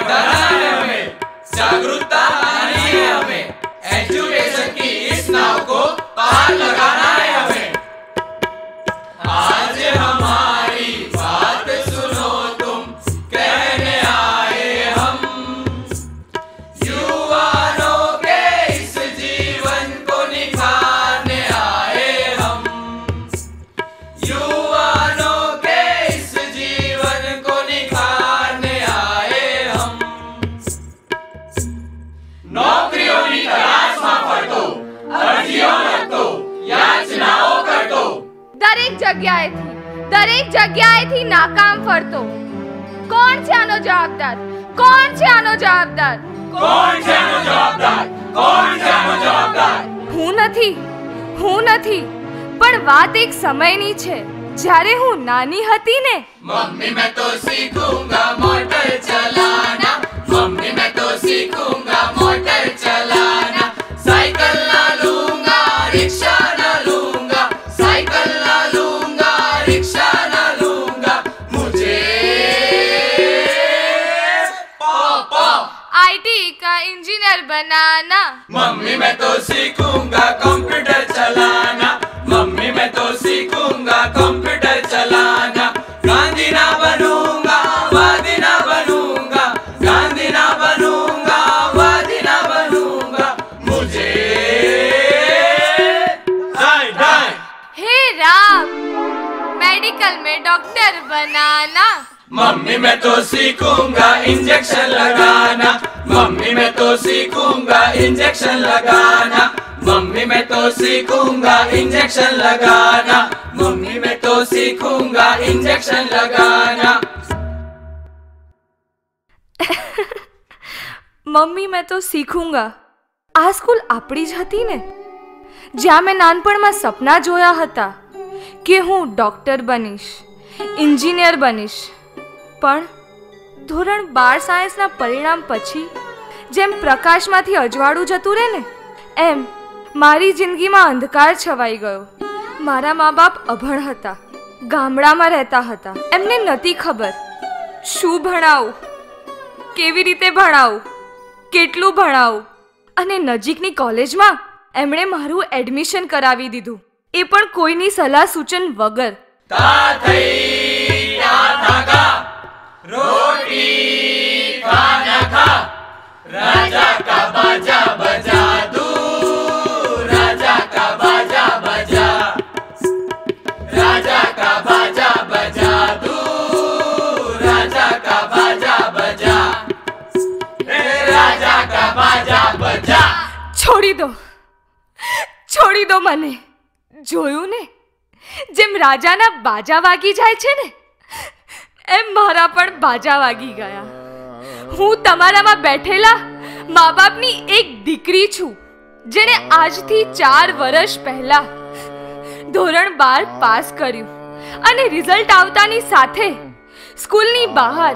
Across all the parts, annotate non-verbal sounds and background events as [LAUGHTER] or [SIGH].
but જગ્યાએથી દરેક જગ્યાએથી નાકામ ફરતો. કોણ છે આનો જવાબદાર? કોણ છે આનો જવાબદાર? કોણ છે આનો જવાબદાર? કોણ છે આનો જવાબદાર? હું નથી હું નથી પણ વાત એક સમયની છે. જ્યારે હું નાની હતી ને મમ્મી મેં તો શીખુંગા મોટર ચલાના. મમ્મી મેં તો શીખુંગા મોટર ચલાના. સાયકલ इंजीनियर बनाना। मम्मी मैं तो सीखूँगा कंप्यूटर चलाना। मम्मी मैं तो सीखूँगा कंप्यूटर चलाना। गांधी ना बनूँगा वादी ना बनूँगा। गांधी ना बनूँगा वादी ना बनूँगा। मुझे दाएँ दाएँ हे राम मेडिकल में डॉक्टर बनाना। मम्मी मैं तो सीखूँगा इंजेक्शन लगाना। मम्मी मैं तो सीखूंगा इंजेक्शन लगाना मम्मी मैं तो सीखूंगा इंजेक्शन लगाना मम्मी मैं तो सीखूंगा इंजेक्शन लगाना મમ્મી મેં તો શીખુંગા આ સ્કૂલ આપણી જ હતી ને જ્યાં મેં નાનપણમાં સપના જોયા હતા કે હું ડૉક્ટર બનીશ એન્જિનિયર બનીશ પણ ધોરણ બાર સાયન્સના પરિણામ પછી, જેમ પ્રકાશમાંથી અજવાળું જતું રહે ને એમ મારી જિંદગીમાં અંધકાર છવાઈ ગયો. મારા મા બાપ અભણ હતા, ગામડામાં રહેતા હતા. એમને નથી ખબર શું ભણાવું, કેવી રીતે ભણાવું, કેટલું ભણાવું. અને નજીકની કોલેજમાં એમણે મારું એડમિશન કરાવી દીધું. એ પણ કોઈની સલાહ સૂચન વગર. તા છોડી દો છોડી દો મને, જોયું ને? જેમ રાજાના બાજા વાગી જાય છે ને, એમ મારા પણ બાજા વાગી ગયા. હું તમારામાં બેઠેલા મા બાપની એક દીકરી છું, જેણે આજથી ચાર વર્ષ પહેલા ધોરણ બાર પાસ કર્યું અને રિઝલ્ટ આવતાની સાથે સ્કૂલની બહાર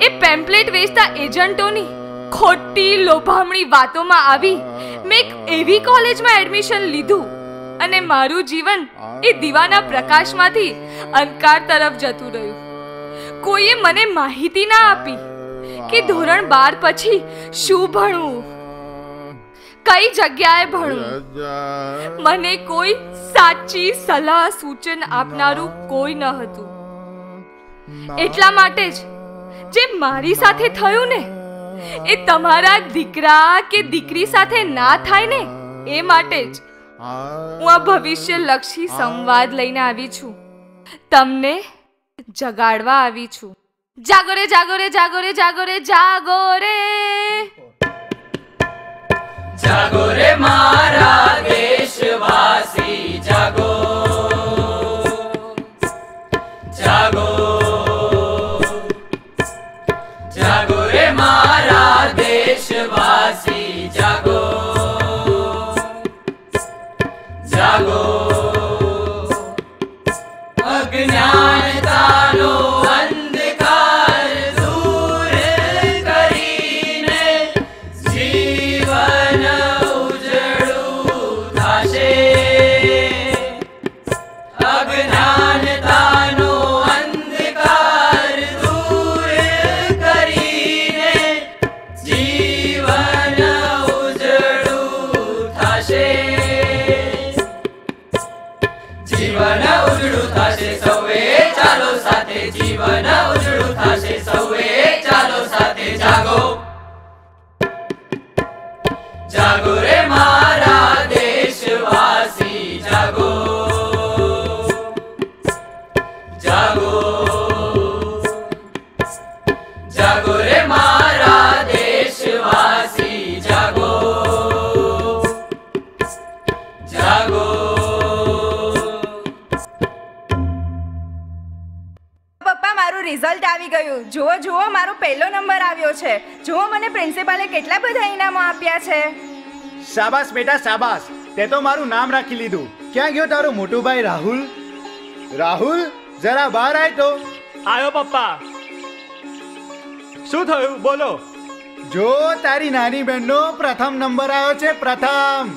એ પેમ્પલેટ વેચતા એજન્ટોની ખોટી લોભામણી વાતોમાં આવી મેં એક એવી કોલેજમાં એડમિશન લીધું અને મારું જીવન એ દીવાના પ્રકાશમાંથી અંધકાર તરફ જતું રહ્યું. કોઈએ મને માહિતી ના આપી. કે ધોરણ બાર પછી શું ભણવું કઈ જગ્યાએ ભણવું મને કોઈ સાચી સલાહ સૂચન આપનારું કોઈ ન હતું. એટલા માટે જ જે મારી સાથે થયું ને, એ તમારા દીકરા કે દીકરી સાથે ના થાય ને, એ માટે જ હું આ ભવિષ્યલક્ષી સંવાદ લઈને આવી છું. તમને જગાડવા આવી છું. જાગો રે જાગો રે જાગો રે જાગો રિઝલ્ટ આવી ગયું. જુઓ જુઓ મારો પહેલો નંબર આવ્યો છે. જુઓ મને પ્રિન્સિપાલે કેટલા બધા ઇનામો આપ્યા છે? શાબાશ બેટા શાબાશ. તે તો મારું નામ રાખી લીધું. ક્યાં ગયો તારો મોટો ભાઈ રાહુલ? રાહુલ જરા બહાર આય તો. આયો પપ્પા. શું થયું? બોલો. જો તારી નાની બહેનનો પ્રથમ નંબર આવ્યો છે પ્રથમ.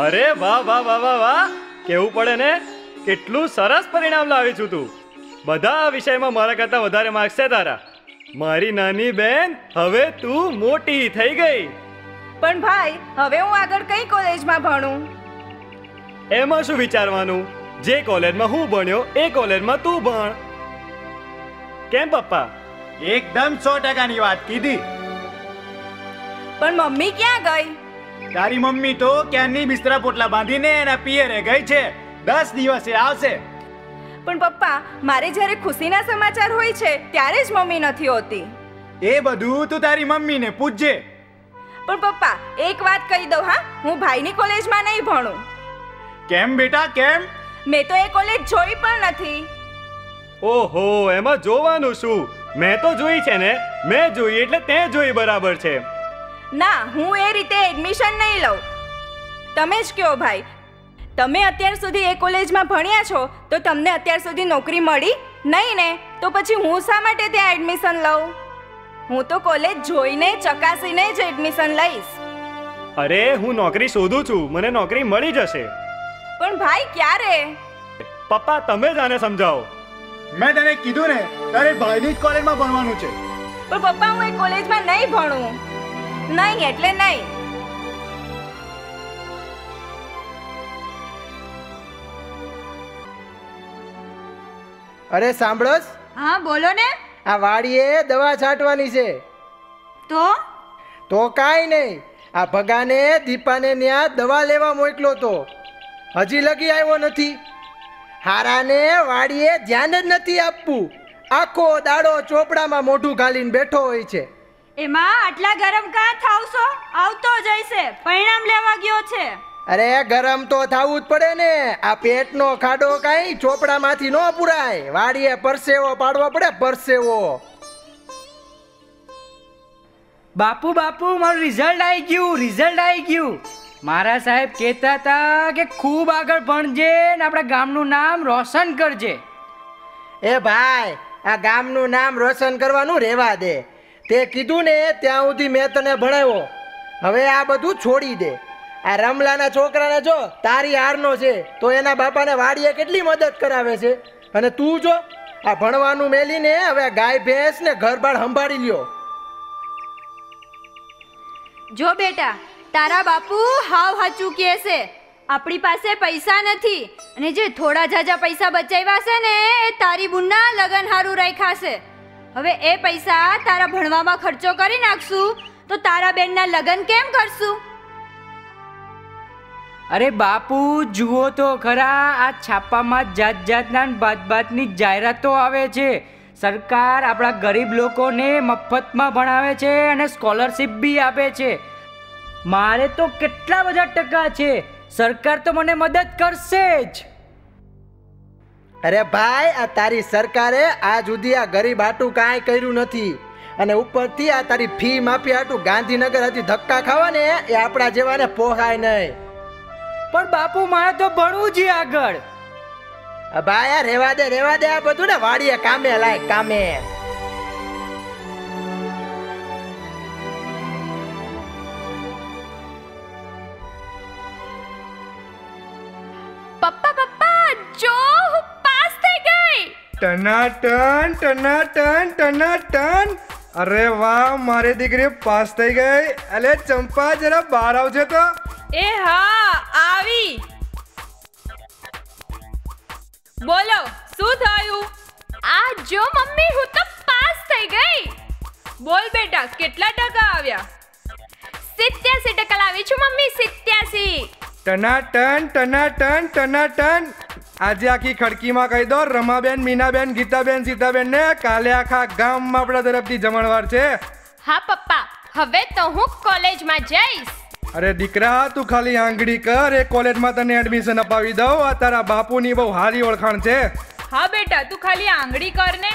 અરે વાહ વાહ વાહ વાહ વાહ. કેવું પડે ને? કેટલું સરસ પરિણામ લાવી છું તું. બધા વિષયમાં મારા કરતાં વધારે માર્ક્સ છે તારા. મારી નાની બેન હવે તું મોટી થઈ ગઈ. પણ ભાઈ હવે હું આગળ કઈ કોલેજમાં ભણું? એમાં શું વિચારવાનું? જે કોલેજમાં હું ભણ્યો એ કોલેજમાં તું ભણ. કેમ પપ્પા? એકદમ સો ટકાની વાત કીધી. પણ મમ્મી ક્યાં ગઈ? તારી મમ્મી તો ક્યાંની બિસ્તરા પોટલા બાંધીને એના પિયરે ગઈ છે. દસ દિવસે આવશે. પણ પપ્પા મારે જ્યારે ખુશીના સમાચાર હોય છે ત્યારે જ મમ્મી નથી હોતી. એ બધું તું તારી મમ્મીને પૂછજે પણ પપ્પા એક વાત કહી દઉં હા? હું ભાઈની કોલેજમાં નહીં ભણું. કેમ બેટા કેમ? મેં તો એ કોલેજ જોઈ પણ નથી. ઓહો એમાં જોવાનું શું? મેં તો જોઈ છે ને મેં જોઈ એટલે તે જોઈ બરાબર છે. ના હું એ રીતે એડમિશન નહીં લઉં. તમે જ કહો ભાઈ તમે અત્યાર સુધી એ કોલેજમાં ભણ્યા છો તો તમને અત્યાર સુધી નોકરી મળી? નહીં ને? તો પછી હું શા માટે ત્યાં એડમિશન લઉં? હું તો કોલેજ જોઈને ચકાસીને જ એડમિશન લઈશ. અરે હું નોકરી શોધું છું. મને નોકરી મળી જશે. પણ ભાઈ ક્યારે? પપ્પા તમે જ આને સમજાવો. મેં તને કીધું ને તારે ભાઈની જ કોલેજમાં ભણવાનું છે. પણ પપ્પા હું એ કોલેજમાં નહીં ભણું. નહીં એટલે નહીં. અરે સાંભળોસ. હા બોલો ને. આ વાડીએ દવા છાંટવાની છે. તો? તો કાંઈ નહીં. આ ભગાને દીપાને ત્યાં દવા લેવા મોકલો તો. હજી લગી આવ્યો નથી. હારાને વાડીએ ધ્યાન જ નથી આપવું. આખો દાડો ચોપડામાં મોઢું ઘાલીને બેઠો હોય છે. એમાં આટલા ગરમ કાં થાવશો? આવતો જઈશે પરિણામ લેવા ગયો છે. અરે ગરમ તો થવું જ પડે ને. આ પેટનો ખાડો કાંઈ ચોપડામાંથી ન પુરાય. વાડીએ પરસેવો પાડવો પડે પરસેવો. બાપુ બાપુ મારું રિઝલ્ટ આવી ગયું રિઝલ્ટ આવી ગયું. મારા સાહેબ કહેતા હતા કે ખૂબ આગળ ભણજે ને આપણા ગામનું નામ રોશન કરજે. એ ભાઈ આ ગામનું નામ રોશન કરવાનું રહેવા દે. તે કીધું ને ત્યાં સુધી મેં તને ભણાવ્યો. હવે આ બધું છોડી દે. આ રમલાના છોકરાને જો તારી હારનો છે, તો એના બાપાને વાડીએ કેટલી મદદ કરાવે છે? અને તું જો, આ ભણવાનું મેલીને હવે ગાય ભેંસ ને ઘર સંભાળી લ્યો. જો બેટા, તારા બાપુ હાવ હાચું કહે છે. આપણી પાસે પૈસા નથી, અને જે થોડા જાજા પૈસા બચાવ્યા છે ને, એ તારી બુનના લગન હારું રાખ્યા હવે એ પૈસા તારા ભણવામાં ખર્ચો કરી નાખશું, તો તારા બેનના લગન કેમ કરશું? અરે બાપુ, જુઓ તો ખરા, આ છાપામાં જાત જાતના બાત બાતની જાહેરાતો આવે છે. સરકાર આપણા ગરીબ લોકોને મફતમાં ભણાવે છે અને સ્કોલરશિપ બી આપે છે. મારે તો કેટલા બધા ટકા છે. સરકાર તો મને મદદ કરશે જ. અરે ભાઈ, આ તારી સરકારે આ સુધી આ ગરીબ આટું કાંઈ કર્યું નથી. અને ઉપરથી આ તારી ફી માફી આટું ગાંધીનગર હતી ધક્કા ખાવા ને એ આપણા જેવાને પોહાય નહીં. પણ બાપુ મારે તો ભણવું છે આગળ. ભાયા રેવા દે રેવા દે આ બધું ને વાડીએ કામે લાય કામે. ટનાટન ટનાટન ટનાટન. અરે વાહ મારી દીકરી પાસ થઈ ગઈ. અલે ચંપા જરા બહાર આવજે તો. એ હા આવી. બોલો શું થયું? આ જો મમ્મી હું તો પાસ થઈ ગઈ. બોલ બેટા કેટલા ટકા આવ્યા? સિત્યાસી ટકા લાવી છું મમ્મી સિત્યાસી. ટનાટન ટનાટન ટનાટન. આજે આખી ખડકીમાં કહી દો રમાબેન મીનાબેન ગીતાબેન સીતાબેન ને કાલે આખા ગામમાં આપણા તરફથી જમણવાર છે. હા પપ્પા હવે તો હું કોલેજમાં જઈશ. અરે દીકરા તું ખાલી આંગળી કર એ કોલેજમાં તને એડમિશન અપાવી દઉં. આ તારા બાપુની બહુ હારી ઓળખાણ છે. હા બેટા તું ખાલી આંગળી કર ને.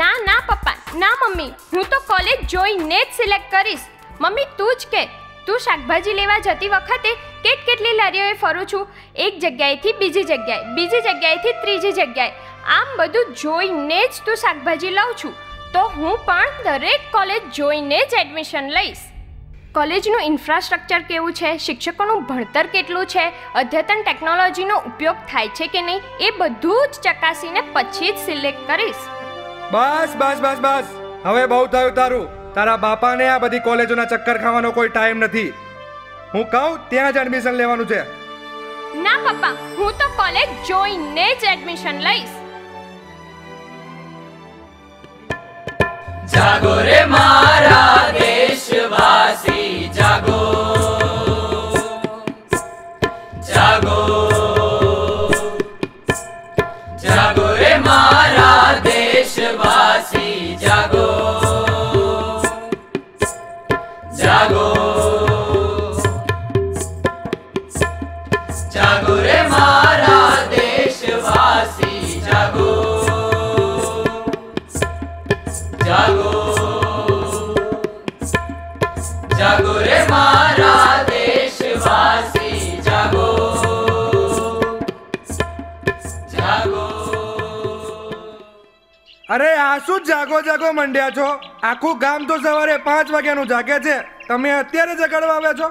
ના ના પપ્પા ના મમ્મી. હું તો કોલેજ જોઈને જ સિલેક્ટ કરીશ. મમ્મી તું જ કે. તું શાકભાજી લેવા જતી વખતે કેટ કેટલી લારીઓએ ફરું છું? એક જગ્યાએથી બીજી જગ્યાએ બીજી જગ્યાએથી ત્રીજી જગ્યાએ. આમ બધું જોઈને જ તું શાકભાજી લઉં છું. તો હું પણ દરેક કોલેજ જોઈને જ એડમિશન લઈશ. કોલેજનું ઇન્ફ્રાસ્ટ્રક્ચર કેવું છે? શિક્ષકોનું ભણતર કેટલું છે? અદ્યતન ટેકનોલોજીનો ઉપયોગ થાય છે કે નહીં? એ બધું જ ચકાસીને પછી જ સિલેક્ટ કરીશ. બસ બસ બસ બસ. હવે બહુ થયું તારું. તારા બાપાને આ બધી કોલેજોના ચક્કર ખાવાનો કોઈ ટાઈમ નથી. હું કહું ત્યાં જ એડમિશન લેવાનું છે. ના પપ્પા. હું તો કોલેજ જોઈને જ એડમિશન લઈશ. જાગો રે મારા દેશવાસી જાગો જાગો જાગો શું જાગો જાગો મંડ્યા છો? આખું ગામ તો સવારે પાંચ વાગ્યાનું જાગે છે. તમે અત્યારે જગાડવા આવ્યા છો?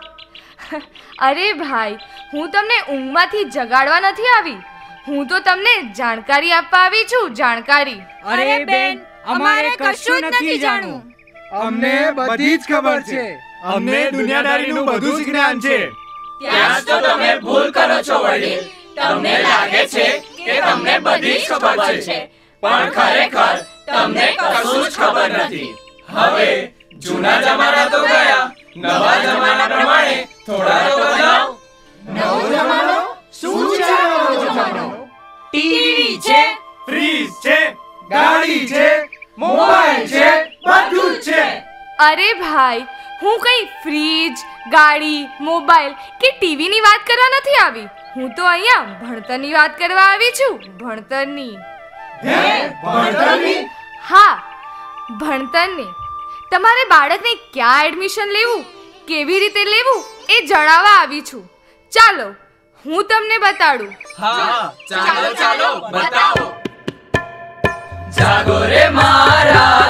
[LAUGHS] અરે ભાઈ હું તમને ઊંઘમાંથી જગાડવા નથી આવી. હું તો તમને જાણકારી આપવા આવી છું જાણકારી. અરે બેન અમારે કશું નથી જાણવું. અમને બધી જ ખબર છે. અમને દુનિયાદારીનું બધું જ જ્ઞાન છે. ત્યાં તો તમે ભૂલ કરો છો વડીલ. તમને લાગે છે કે તમને બધી જ ખબર છે. પણ ખરેખર તમને કશું જ ખબર નથી. હવે જૂના જમાના તો ગયા નવા જમાના પ્રમાણે થોડા તો બદલાવ નવો જમાનો શું છે? નવો જમાનો? ટીવી છે ફ્રીજ છે ગાડી છે મોબાઈલ છે બધું છે. અરે ભાઈ હું કઈ ફ્રીજ ગાડી મોબાઈલ કે ટીવીની વાત કરવા નથી આવી? હું તો અહીંયા ભણતરની વાત કરવા આવી છું ભણતરની. ભણતરની? હા ભણતરની. તમારે બાળકને ક્યાં એડમિશન લેવું કેવી રીતે લેવું એ જણાવવા આવી છું. ચાલો હું તમને બતાડું. હા ચાલો ચાલો બતાવો. જાગો રે મારા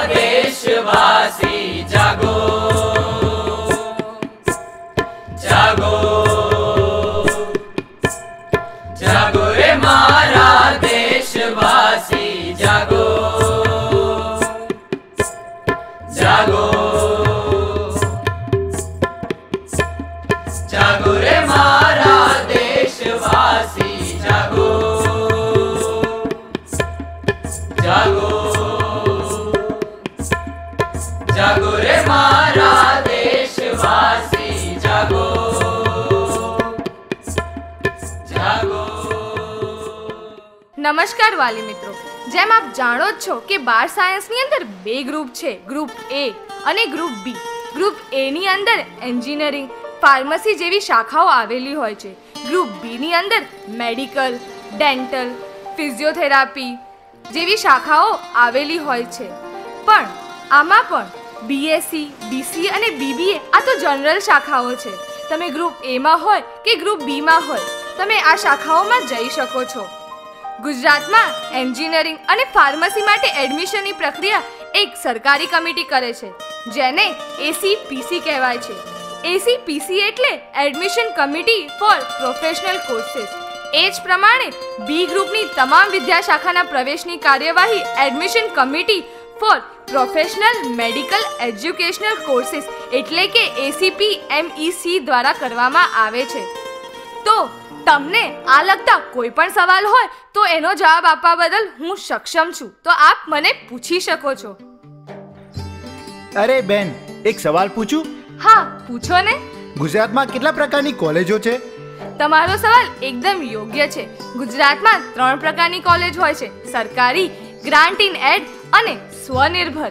બાર સાયન્સની અંદર બે ગ્રુપ છે. ગ્રુપ એ અને ગ્રુપ બી ગ્રુપ એ ની અંદર એન્જિનિયરિંગ ફાર્મસી જેવી શાખાઓ આવેલી હોય છે. ગ્રુપ બી ની અંદર મેડિકલ ડેન્ટલ ફિઝિયોથેરાપી જેવી શાખાઓ આવેલી હોય છે. પણ આમાં પણ બીએસસી બીસી અને બીબીએ આ તો જનરલ શાખાઓ છે. તમે ગ્રુપ એમાં હોય કે ગ્રુપ બીમાં હોય, તમે આ શાખાઓમાં જઈ શકો છો. ગુજરાતમાં એન્જિનિયરિંગ અને ફાર્મસી માટે એડમિશનની પ્રક્રિયા એક સરકારી કમિટી કરે છે, જેને એસીપીસી કહેવાય છે. એસીપીસી એટલે admission committee for professional courses. એ જ પ્રમાણે બી ગ્રુપની તમામ વિદ્યા શાખાના પ્રવેશની કાર્યવાહી admission committee for professional medical educational courses એટલે કે એસીપી એમઈસી દ્વારા કરવામાં આવે છે. તો તમને આ લગતા કોઈ પણ સવાલ હોય તો એનો જવાબ આપવા બદલ હું સક્ષમ છું. તો આપ મને પૂછી શકો છો. અરે બેન એક સવાલ પૂછું? હા પૂછો ને. ગુજરાતમાં કેટલા પ્રકારની કોલેજો છે? તમારો સવાલ એકદમ યોગ્ય છે. ગુજરાતમાં ત્રણ પ્રકારની કોલેજ હોય છે. સરકારી ગ્રાન્ટ ઇન એડ અને સ્વનિર્ભર.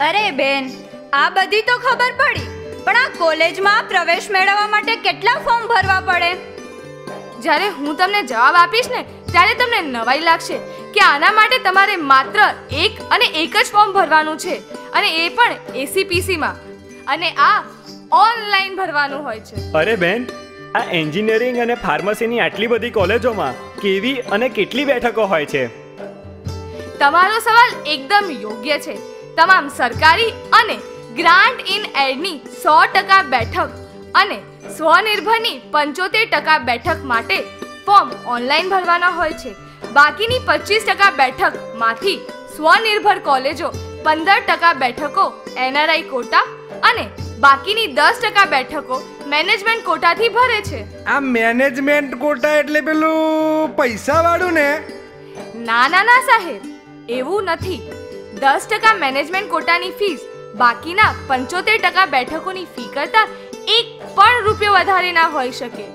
અરે બેન આ બધી તો ખબર પડી પણ આ કોલેજમાં પ્રવેશ મેળવવા માટે કેટલા ફોર્મ ભરવા પડે? જ્યારે હું તમને જવાબ આપીશ ને ત્યારે તમને નવાઈ લાગશે કે આના માટે તમારે માત્ર એક અને એક જ ફોર્મ ભરવાનું છે અને એ પણ એસીપીસીમાં અને આ ઓનલાઈન ભરવાનું હોય છે. અરે બેન આ એન્જિનિયરિંગ અને ફાર્મસીની આટલી બધી કોલેજોમાં કેવી અને કેટલી બેઠકો હોય છે? તમારો સવાલ એકદમ યોગ્ય છે. તમામ સરકારી અને ગ્રાન્ટ ઇન એડની સો ટકા બેઠક અને સ્વનિર્ભરની પંચોતેર ટકા બેઠક માટે ફોર્મ ઓનલાઈન ભરવાના હોય છે. બાકીની પચીસ ટકા બેઠકમાંથી સ્વનિર્ભર કોલેજો પંદર ટકા બેઠકો એનઆરઆઈ કોટા અને બાકીની દસ ટકા બેઠકો મેનેજમેન્ટ કોટાથી ભરે છે. આ મેનેજમેન્ટ કોટા એટલે પેલું પૈસા વાળું ને? ના ના ના સાહેબ. એવું નથી. દસ ટકા મેનેજમેન્ટ કોટાની ફીસ બાકીના પંચોતેર ટકા બેઠકોની ફી કરતાં એક પણ રૂપિયો વધારે ના હોઈ શકે.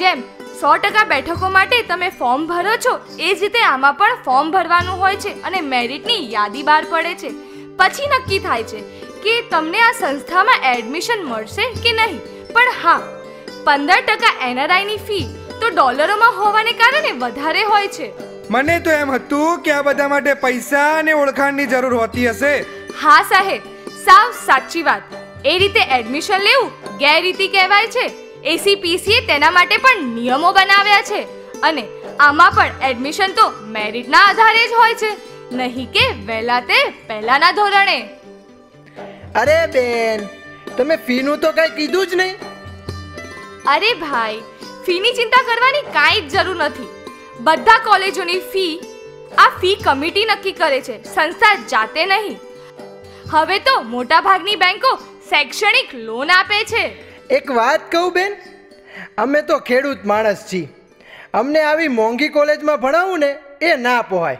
જેમ સો ટકા બેઠકો માટે તમે ફોર્મ ભરો છો એ જ રીતે આમાં પણ ફોર્મ ભરવાનું હોય છે અને મેરિટની યાદી બહાર પડે છે. પછી નક્કી થાય છે કે તમને આ સંસ્થામાં એડમિશન મળશે કે નહીં. પણ હા પંદર ટકા એનઆરઆઈની ફી તો ડોલરોમાં હોવાને કારણે વધારે હોય છે. મને તો એમ હતું કે આ બધા માટે પૈસા અને ઓળખાણની જરૂર હોતી હશે. હા સાહેબ સાવ સાચી વાત. એ રીતે એડમિશન લેવું ગેરરીતિ કહેવાય છે. એસીપીસીએ તેના માટે પણ નિયમો બનાવ્યા છે. અને આમાં પણ એડમિશન તો મેરિટના આધારે જ હોય છે. નહીં કે વહેલા તે પહેલાના ધોરણે. અરે બેન તમે ફીનું તો કઈ કીધું જ નહીં. અરે ભાઈ ફીની ચિંતા કરવાની કાંઈ જ જરૂર નથી. બધા કોલેજોની ફી આ ફી કમિટી નક્કી કરે છે. સંસ્થા જાતે નહીં. હવે તો મોટાભાગની બેંકો શૈક્ષણિક લોન આપે છે? એક વાત કહું બેન અમે તો ખેડૂત માણસ છીએ. અમને આવી મોંઘી કોલેજમાં ભણાવું ને એ ના પોહાય.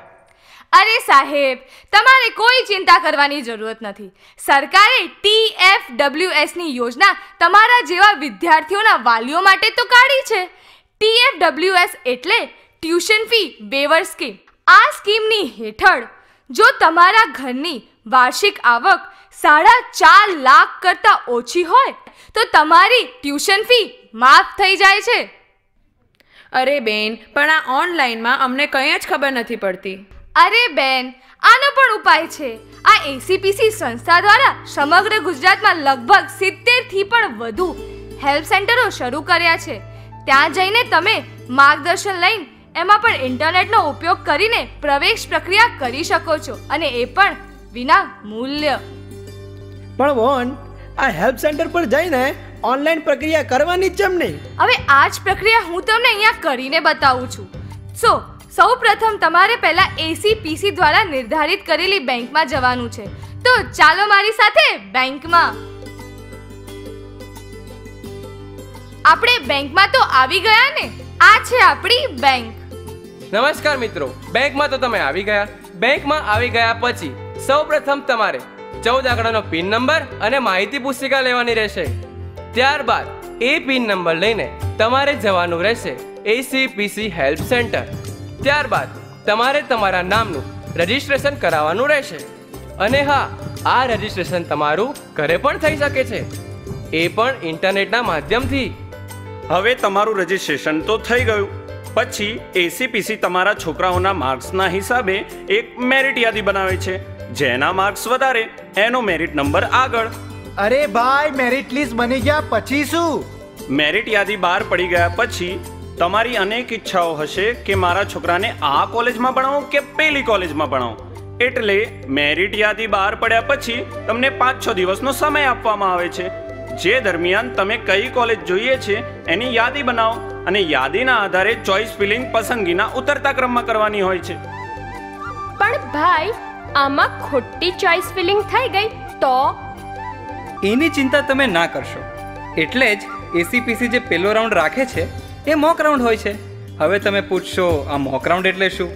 અરે સાહેબ તમારે કોઈ ચિંતા કરવાની જરૂરત નથી. સરકારે ટી એફ ડબલ્યુ ની યોજના તમારા જેવા વિદ્યાર્થીઓના વાલીઓ માટે તો કાઢી છે. ટી એફ ડબલ્યુ એટલે ટ્યુશન ફી વેવર સ્કીમ. આ સ્કીમની હેઠળ જો તમારા ઘરની વાર્ષિક આવક સાડા ચાર લાખ કરતાં ઓછી હોય તો તમારી ટ્યુશન ફી માફ થઈ જાય છે. અરે બેન પણ આ ઓનલાઈનમાં અમને કંઈ જ ખબર નથી પડતી. અરે બેન આનો પણ ઉપાય છે. આ એસીપીસી સંસ્થા દ્વારા સમગ્ર ગુજરાતમાં લગભગ સિત્તેરથી પણ વધુ હેલ્પ સેન્ટરો શરૂ કર્યા છે. ત્યાં જઈને તમે માર્ગદર્શન લઈને એમાં પણ ઇન્ટરનેટનો ઉપયોગ કરીને પ્રવેશ પ્રક્રિયા કરી શકો છો અને એ પણ વિના મૂલ્ય. પણ વોન આ હેલ્પ સેન્ટર પર જઈને ઓનલાઈન પ્રક્રિયા કરવાની જ જેમ નહીં. હવે આ જ પ્રક્રિયા હું તમને અહીંયા કરીને બતાવું છું. સો સૌ પ્રથમ તમારે પહેલા એસીપીસી દ્વારા નિર્ધારિત કરેલી બેંકમાં જવાનું છે. તો ચાલો મારી સાથે બેંકમાં. આપણે બેંકમાં તો આવી ગયા ને? આ છે આપણી બેંક. નમસ્કાર મિત્રો બેંકમાં તો તમે આવી ગયા. બેંકમાં આવી ગયા પછી સૌપ્રથમ તમારે ચૌદ આંકડાનો પિન નંબર અને માહિતી પુસ્તિકા લેવાની રહેશે. ત્યારબાદ એ પિન નંબર લઈને તમારે જવાનું રહેશે એસીપીસી હેલ્પ સેન્ટર. ત્યારબાદ તમારે તમારા નામનું રજિસ્ટ્રેશન કરાવવાનું રહેશે. અને હા, આ રજિસ્ટ્રેશન તમારું ઘરે પણ થઈ શકે છે. એ પણ ઇન્ટરનેટના માધ્યમથી. હવે તમારું રજિસ્ટ્રેશન તો થઈ ગયું. પછી એસીપીસી તમારા છોકરાઓના માર્ક્સના હિસાબે એક મેરિટ યાદી બનાવે છે. જેના માર્ક્સ વધારે એનો મેરિટ નંબર આગળ. અરે ભાઈ મેરિટ લિસ્ટ બની ગયા પછી શું? મેરિટ યાદી બહાર પડી ગયા પછી તમારી અનેક ઈચ્છાઓ હશે કે મારા છોકરાને આ કોલેજમાં ભણાવો કે પેલી કોલેજમાં ભણાવો. એટલે મેરિટ યાદી બહાર પડ્યા પછી તમને પાંચ છ દિવસનો સમય આપવામાં આવે છે. જે દરમિયાન તમે કઈ કોલેજ જોઈએ છે એની યાદી બનાવો અને યાદીના આધારે ચોઇસ ફિલિંગ પસંદગીના ઉતરતા ક્રમમાં કરવાની હોય છે. પણ ભાઈ આમાં ખોટી ચોઇસ ફિલિંગ થઈ ગઈ તો? એની ચિંતા તમે ના કરશો. એટલે જ એસીપીસી જે પહેલો રાઉન્ડ રાખે છે એ મોક રાઉન્ડ હોય છે. હવે તમે પૂછશો આ મોક રાઉન્ડ એટલે શું?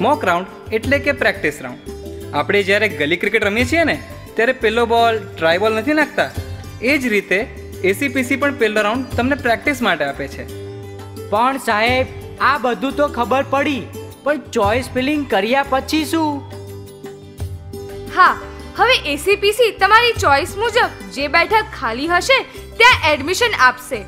મોક રાઉન્ડ એટલે કે પ્રેક્ટિસ રાઉન્ડ આપણે જ્યારે ગલી ક્રિકેટ રમીએ છીએ ને ત્યારે પહેલો બોલ ટ્રાય બોલ નથી નાખતા. એ જ રીતે એસીપીસી પણ પહેલો રાઉન્ડ તમને પ્રેક્ટિસ માટે આપે છે. પણ સાહેબ આ બધું તો ખબર પડી. પણ ચોઇસ ફિલિંગ કર્યા પછી શું? હા, હવે એસીપીસી તમારી ચોઈસ મુજબ જે બેઠક ખાલી હશે, ત્યાં એડમિશન આપશે.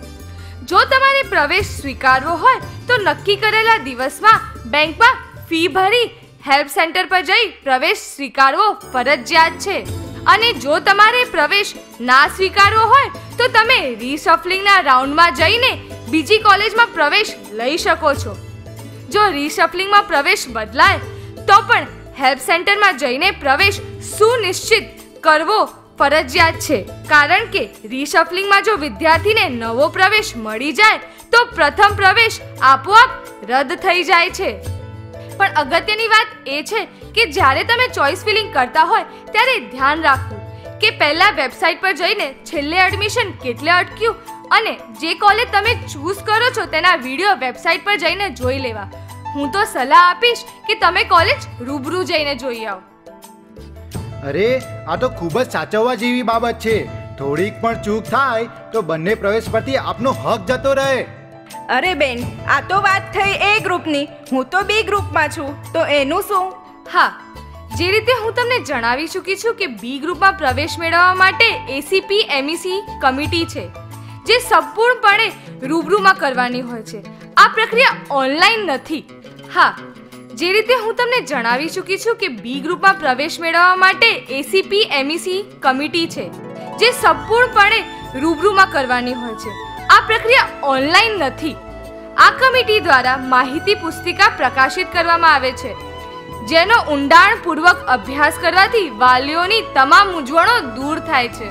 જો તમારે પ્રવેશ સ્વીકારવો હોય, તો નક્કી કરેલા દિવસમાં બેંકમાં ફી ભરી, હેલ્પ સેન્ટર પર જઈ પ્રવેશ સ્વીકારવો ફરજિયાત છે. અને જો તમારે પ્રવેશ ના સ્વીકારવો હોય, તો તમે રીશફલિંગના રાઉન્ડમાં જઈને બીજી કોલેજમાં પ્રવેશ લઈ શકો છો. જો રીશફલિંગમાં પ્રવેશ બદલાય, તો પણ હેલ્પ સેન્ટરમાં જઈને પ્રવેશ સુનિશ્ચિત કરવો ફરજિયાત છે. કારણ કે રીશફલિંગમાં જો વિદ્યાર્થીને નવો પ્રવેશ મળી જાય, તો પ્રથમ પ્રવેશ આપોઆપ રદ થઈ જાય છે. પણ અગત્યની વાત એ છે કે જ્યારે તમે ચોઇસ ફિલિંગ કરતા હોય, ત્યારે ધ્યાન રાખવું કે પહેલા વેબસાઇટ પર જઈને છેલ્લે એડમિશન કેટલે અટક્યું અને જે કોલેજ તમે ચૂઝ કરો છો તેના વીડિયો વેબસાઇટ પર જઈને જોઈ લેવા. હું તો સલાહ આપીશ કે તમે કોલેજ રૂબરૂ જઈને જોઈ આવો. અરે આ તો ખૂબ જ સાચવવા જેવી બાબત છે. થોડીક પણ ચૂક થાય તો બંને પ્રવેશ પરથી આપનો હક જતો રહે. અરે બેન આ તો વાત થઈ એ ગ્રુપની. હું તો બી ગ્રુપમાં છું. તો એનું શું? હા જે રીતે હું તમને જણાવી ચૂકી છું કે બી ગ્રુપમાં પ્રવેશ મેળવવા માટે એસીપી એમઈસી કમિટી છે જે સંપૂર્ણપણે રૂબરૂમાં કરવાની હોય છે. આ પ્રક્રિયા ઓનલાઈન નથી. હા, જે રીતે હું તમને જણાવી ચૂકી છું કે બી ગ્રુપમાં પ્રવેશ મેળવવા માટે એસીપી એમઈસી કમિટી છે, જે સંપૂર્ણપણે રૂબરૂમાં કરવાની હોય છે. આ પ્રક્રિયા ઓનલાઈન નથી. આ કમિટી દ્વારા માહિતી પુસ્તિકા પ્રકાશિત કરવામાં આવે છે, જેનો ઊંડાણપૂર્વક અભ્યાસ કરવાથી વાલીઓની તમામ મૂંઝવણો દૂર થાય છે.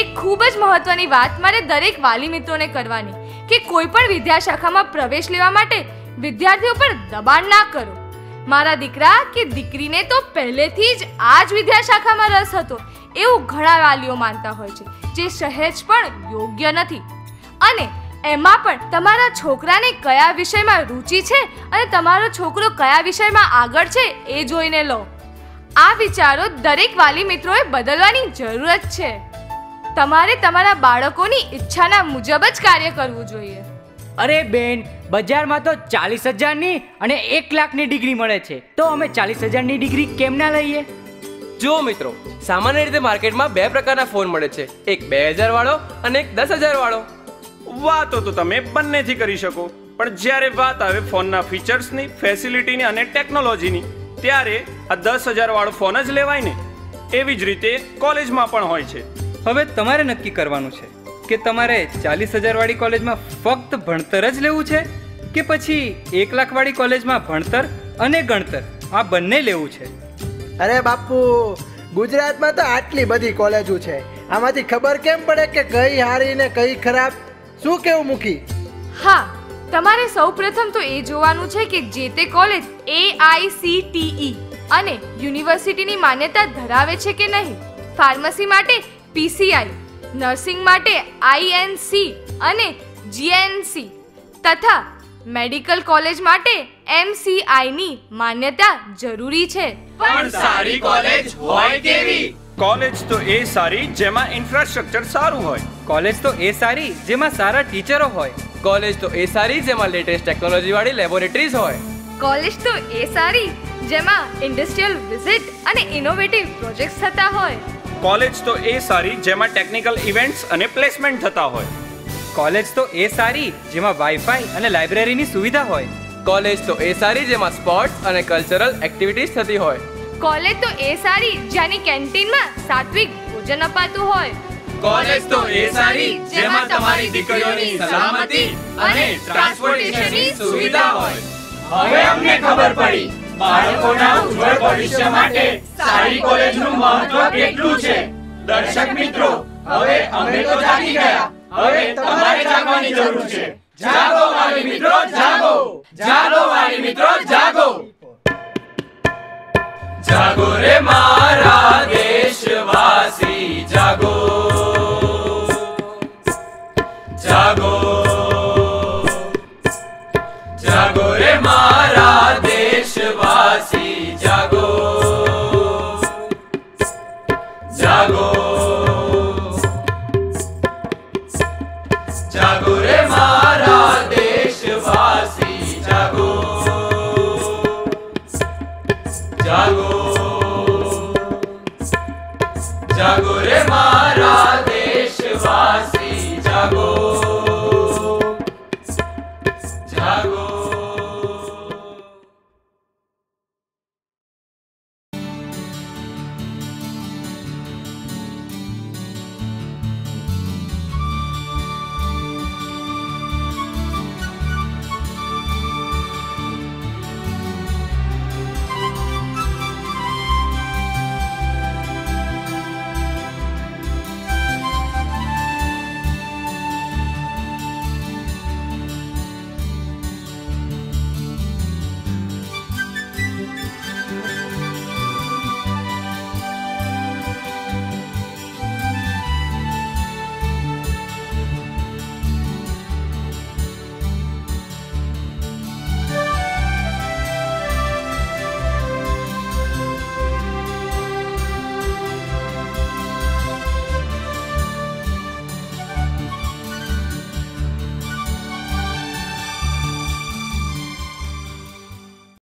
એક ખૂબ જ મહત્વની વાત મારે દરેક વાલી મિત્રોને કરવાની, કે કોઈ પણ વિદ્યાશાખામાં પ્રવેશ લેવા માટે વિદ્યાર્થીઓ પર દબાણ ના કરો. મારા દીકરા કે દીકરીને તો પહેલેથી જ આ જ વિદ્યાશાખામાં રસ હતો એવું ઘણા વાલીઓ માનતા હોય છે, જે સહેજ પણ યોગ્ય નથી. અને એમાં પણ તમારા છોકરાને કયા વિષયમાં રુચિ છે અને તમારો છોકરો કયા વિષયમાં આગળ છે એ જોઈને લો. આ વિચારો દરેક વાલી મિત્રોએ બદલવાની જરૂરત છે. તમારે તમારા બાળકોની ઈચ્છાના મુજબ જ કાર્ય કરવું જોઈએ. અરે બેન બજારમાં તો ચાલીસ હજારની અને એક લાખની ડિગ્રી મળે છે. તો અમે ચાલીસ હજારની ડિગ્રી કેમ ના લઈએ? જો મિત્રો સામાન્ય રીતે માર્કેટમાં બે પ્રકારના ફોન મળે છે. એક બે હજાર વાળો અને એક દસ હજાર વાળો. વાતો તો તમે બંનેથી કરી શકો પણ જ્યારે વાત આવે ફોનના ફીચર્સની ફેસિલિટીની અને ટેકનોલોજીની ત્યારે આ દસ હજાર વાળો ફોન જ લેવાય ને. એવી જ રીતે કોલેજમાં પણ હોય છે. હવે તમારે નક્કી કરવાનું છે. કે તમારે ચાલીસ હજારવાળી કોલેજમાં ફક્ત ભણતર જ લેવું છે? કે પછી એક લાખવાળી કોલેજમાં ભણતર અને ગણતર? આ બંને લેવું છે? અરે બાપુ ગુજરાતમાં તો આટલી બધી કોલેજો છે. આમાંથી ખબર કેમ પડે કે કઈ હારી ને કઈ ખરાબ? શું કેવું મૂકી હા તમારે સૌપ્રથમ તો એ જોવાનું છે કે જે તે કોલેજ એઆઈસીટીઈ અને યુનિવર્સિટીની માન્યતા ધરાવે છે કે નહીં? ફાર્મસી માટે પીસીઆઈ નર્સિંગ માટે આઈએનસી અને જીએનસી તથા મેડિકલ કોલેજ માટે એમસીઆઈની માન્યતા જરૂરી છે. પણ સારી કોલેજ હોય કેવી? કોલેજ તો એ સારી જેમાં ઇન્ફ્રાસ્ટ્રક્ચર સારું હોય. કોલેજ તો એ સારી જેમાં સારા ટીચરો હોય. કોલેજ તો એ સારી જેમાં લેટેસ્ટ ટેકનોલોજી વાળી લેબોરેટરીઝ હોય. કોલેજ તો એ સારી જેમાં ઇન્ડસ્ટ્રીયલ વિઝિટ અને ઇનોવેટિવ પ્રોજેક્ટ્સ થતા હોય. કોલેજ તો એ સારી જેમાં ટેકનિકલ ઇવેન્ટ્સ અને પ્લેસમેન્ટ થતા હોય. કોલેજ તો એ સારી જેમાં વાઈફાઈ અને લાઇબ્રેરીની સુવિધા હોય. કોલેજ તો એ સારી જેમાં સ્પોર્ટ્સ અને કલ્ચરલ એક્ટિવિટીઝ થતી હોય. કોલેજ તો એ સારી જ્યાંની કેન્ટીનમાં સાત્વિક ભોજન અપાતું હોય. કોલેજ તો એ સારી જેમાં તમારી દીકરીઓની સલામતી અને ટ્રાન્સપોર્ટેશનની સુવિધા હોય. હવે અમને ખબર પડી બાળકોના ઉજ્જવળ ભવિષ્ય માટે સારી કોલેજનું મહત્વ કેટલું છે? દર્શક મિત્રો, હવે અમે તો જાગી ગયા. હવે તમારે જાગવાની જરૂર છે. જાગો વાલી મિત્રો, જાગો. જાગો વાલી મિત્રો, જાગો. જાગો રે મારા